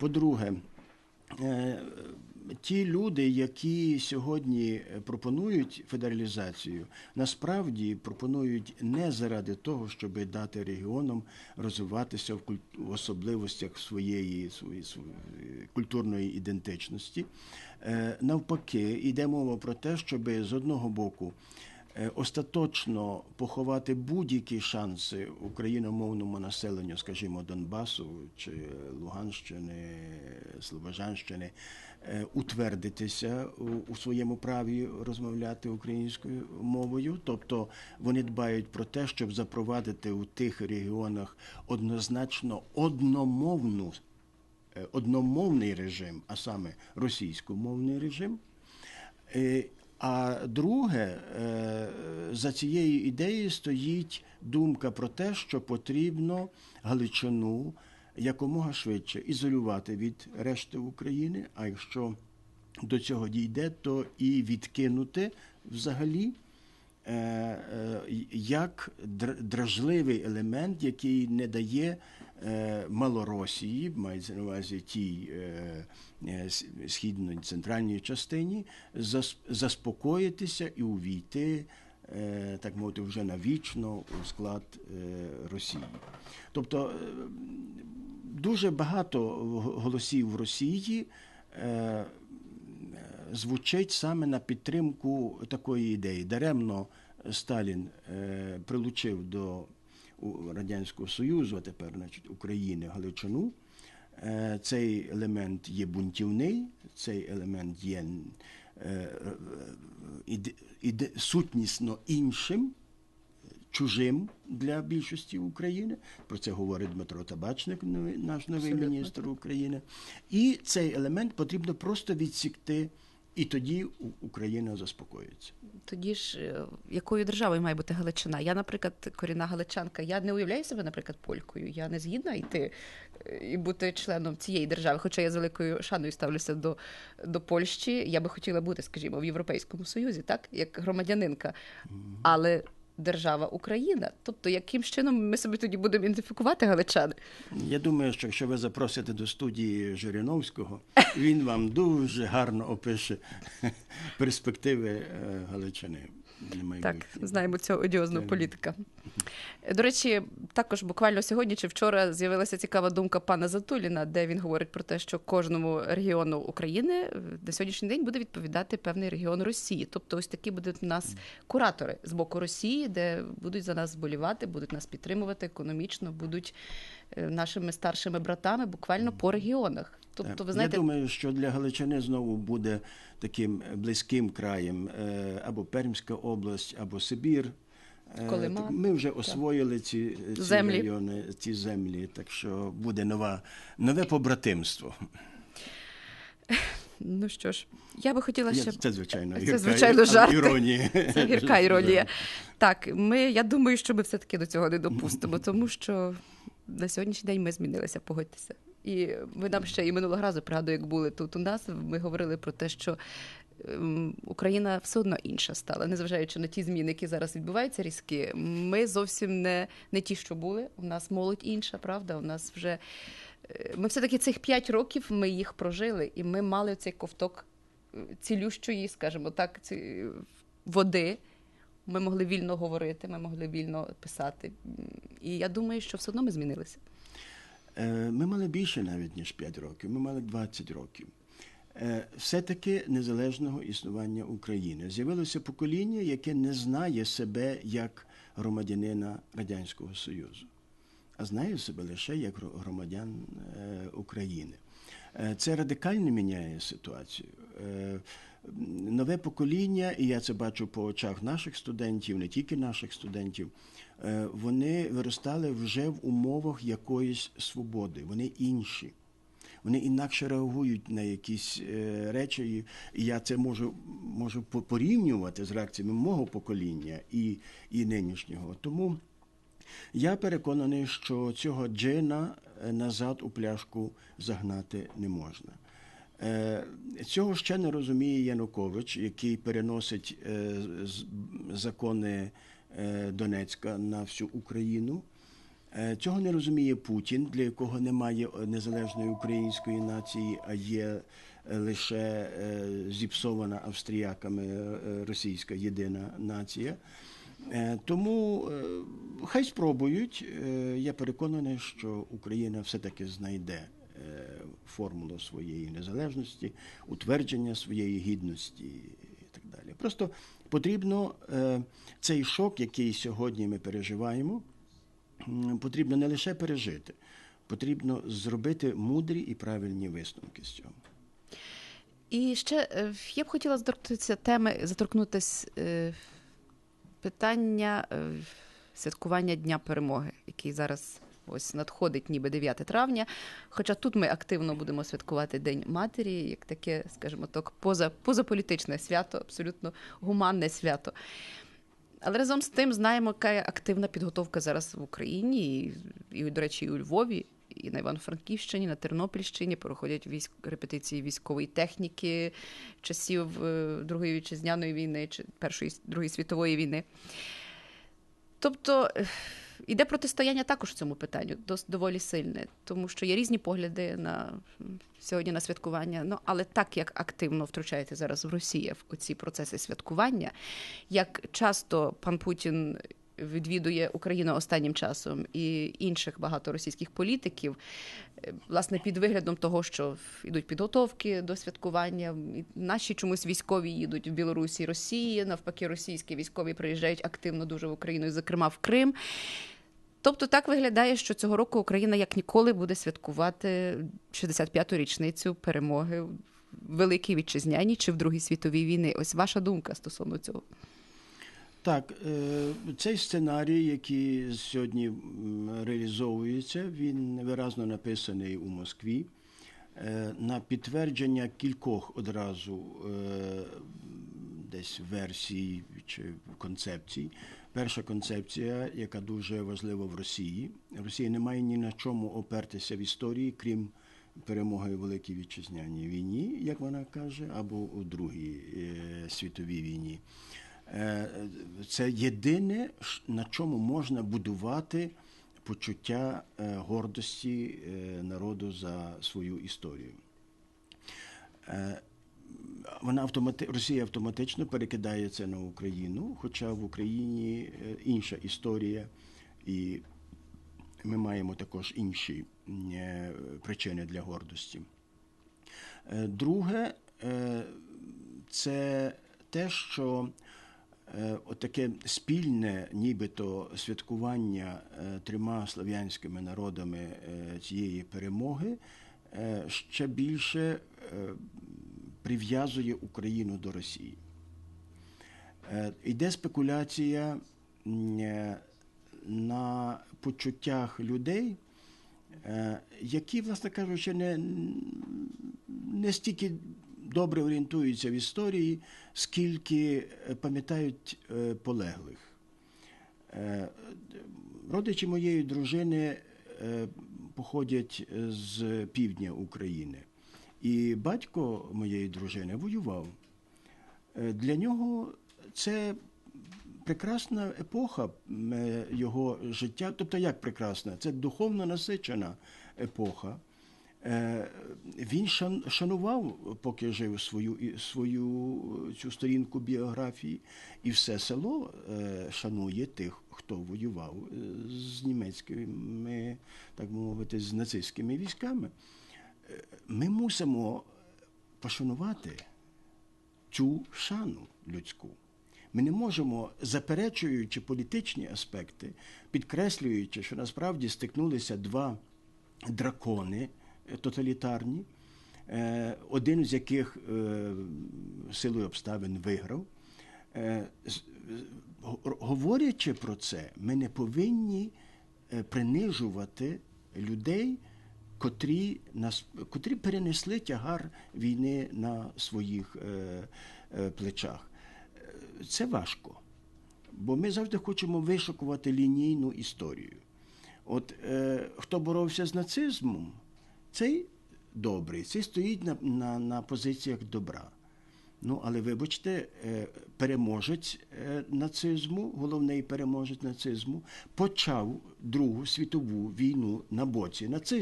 По-друге, е, ті люди, які сьогодні пропонують федералізацію, насправді пропонують не заради того, щоб дати регіонам розвиватися в, особливостях своєї, своєї, культурної ідентичності. Е, Навпаки, йде мова про те, щоб з одного боку остаточно поховати будь-які шанси україномовному населенню, скажімо, Донбасу чи Луганщини, Слобожанщини, е, утвердитися у- у своєму праві розмовляти українською мовою. Тобто вони дбають про те, щоб запровадити у тих регіонах однозначно одномовну е, одномовний режим, а саме російськомовний режим. А друге, е, за цією ідеєю стоїть думка про те, що потрібно Галичину якомога швидше ізолювати від решти України. А якщо до цього дійде, то і відкинути взагалі е, е, як др- дражливий елемент, який не дає Малоросії, мається на увазі тій е, е, східної центральній частині, зас- заспокоїтися і увійти, е, так мовити, вже навічно у склад е, Росії. Тобто е, дуже багато голосів в Росії. е, звучить саме на підтримку такої ідеї. Даремно Сталін е, прилучив до Радянського Союзу, а тепер значить, України Галичину. Е, цей елемент є бунтівний, цей елемент є е, іде, сутнісно іншим, чужим для більшості України. Про це говорить Дмитро Табачник, наш новий Абсолютно. міністр України. І цей елемент потрібно просто відсікти, і тоді Україна заспокоїться. Тоді ж е, якою державою має бути Галичина? Я, наприклад, корінна галичанка. Я не уявляю себе, наприклад, полькою. Я не згідна йти е, і бути членом цієї держави. Хоча я з великою шаною ставлюся до, до Польщі. Я би хотіла бути, скажімо, в Європейському Союзі, так як громадянинка. Але держава Україна. Тобто, яким чином ми собі тоді будемо ідентифікувати галичани? Я думаю, що якщо ви запросите до студії Жириновського, він вам дуже гарно опише перспективи Галичани. Галичини. на Так, знаємо цього одіозного Так. політика. До речі, також буквально сьогодні чи вчора з'явилася цікава думка пана Затуліна, де він говорить про те, що кожному регіону України е, на сьогоднішній день буде відповідати певний регіон Росії. Тобто, ось такі будуть у нас куратори з боку Росії, де будуть за нас вболівати, будуть нас підтримувати економічно, будуть е, нашими старшими братами буквально по регіонах. Тобто, ви знаєте, Я думаю, що для Галичини знову буде таким близьким краєм е, або Пермська область, або Сибір. Е, Колима. Ми вже освоїли ці, ці Землі. райони, ці землі, так що буде нова, нове побратимство. ну що ж, я би хотіла ще Це, звичайно, Це, гірка звичайно, жарт. іронія. Це гірка іронія. Так, ми, я думаю, що ми все-таки до цього не допустимо, тому що на сьогоднішній день ми змінилися, погодьтеся. І ви нам ще і минулого разу пригадую, як були тут у нас. Ми говорили про те, що ем, Україна все одно інша стала, незважаючи на ті зміни, які зараз відбуваються різкі. Ми зовсім не, не ті, що були. У нас молодь інша, правда. У нас вже е, ми все-таки цих п'ять років ми їх прожили, і ми мали цей ковток е, цілющої, скажімо так, ці, води. Ми могли вільно говорити, ми могли вільно писати. І я думаю, що все одно ми змінилися. Е, Ми мали більше навіть, ніж 5 років, ми мали 20 років. Е, Все-таки незалежного існування України. З'явилося покоління, яке не знає себе як громадянина Радянського Союзу, а знає себе лише як громадян е, України. Це радикально міняє ситуацію. Нове покоління, і я це бачу по очах наших студентів, не тільки наших студентів, е, вони виростали вже в умовах якоїсь свободи. Вони інші. Вони інакше реагують на якісь е, речі, і я це можу, можу порівнювати з реакціями мого покоління і, і нинішнього. Тому я переконаний, що цього джина е, назад у пляшку загнати не можна. Е, Цього ще не розуміє Янукович, який переносить е, закони е, Донецька на всю Україну. Цього не розуміє Путін, для якого немає незалежної української нації, а є лише зіпсована австріяками російська єдина нація. Тому хай спробують. Я переконаний, що Україна все-таки знайде е, формулу своєї незалежності, утвердження своєї гідності і так далі. Просто потрібно е, цей шок, який сьогодні ми переживаємо, потрібно не лише пережити, потрібно зробити мудрі і правильні висновки з цього. І ще е, я б хотіла доторкнутися теми, заторкнутися е, питання святкування Дня перемоги, який зараз ось надходить ніби 9 травня. Хоча тут ми активно будемо святкувати День матері, як таке, скажімо так, поза, позаполітичне свято, абсолютно гуманне свято. Але разом з тим знаємо, яка активна підготовка зараз в Україні, і, і до речі, і у Львові, і на Івано-Франківщині, на Тернопільщині проходять військ, репетиції військової техніки часів е, Другої вітчизняної війни чи Першої Другої світової війни. Тобто іде протистояння також в цьому питанню, дос- доволі сильне, тому що є різні погляди на сьогодні на святкування. Ну але так як активно втручається зараз в Росія в ці процеси святкування, як часто пан Путін відвідує Україну останнім часом і інших багато російських політиків, е, власне, під виглядом того, що йдуть підготовки до святкування. Наші чомусь військові їдуть в Білорусі, Росії, навпаки, російські військові приїжджають активно дуже в Україну, і, зокрема в Крим. Тобто так виглядає, що цього року Україна як ніколи буде святкувати 65-ту річницю перемоги в Великій Вітчизняній чи в Другій світовій війни. Ось ваша думка стосовно цього. Так, е, цей сценарій, який сьогодні реалізовується, він виразно написаний у Москві. Е, На підтвердження кількох одразу е, десь версій чи концепцій. Перша концепція, яка дуже важлива в Росії. Росія не має ні на чому опертися в історії, крім перемоги у Великій Вітчизняній війні, як вона каже, або у Другій світовій війні. Е, Це єдине, на чому можна будувати почуття е, гордості е, народу за свою історію. Вона автомати... Росія автоматично перекидає це на Україну, хоча в Україні інша історія, і ми маємо також інші причини для гордості. Друге, це те, що отаке спільне, нібито святкування е, трьома слав'янськими народами е, цієї перемоги е, ще більше е, прив'язує Україну до Росії. Е, Йде спекуляція е, на почуттях людей, е, які, власне кажучи, не, не стільки добре орієнтуються в історії, скільки е, пам'ятають е, полеглих. Е, Родичі моєї дружини походять з півдня України. І батько моєї дружини воював. Для нього це прекрасна епоха його життя. Тобто, як прекрасна? Це духовно насичена епоха. Е, Він шанував, поки жив свою, свою цю сторінку біографії, і все село е, шанує тих, хто воював е, з німецькими, так мовити, з нацистськими військами. Е, Ми мусимо пошанувати цю шану людську. Ми не можемо, заперечуючи політичні аспекти, підкреслюючи, що насправді стикнулися два дракони е, тоталітарні, е, один з яких е, силою обставин виграв. Е, Говорячи про це, ми не повинні е, принижувати людей, котрі, котрі перенесли тягар війни на своїх е, е, плечах. Е, Це важко, бо ми завжди хочемо вишукувати лінійну історію. От е, хто боровся з нацизмом, цей добрий, цей стоїть на, на, на позиціях добра. Ну, але вибачте, е, переможець е, нацизму, головний переможець нацизму, почав Другу світову війну на боці нацистів.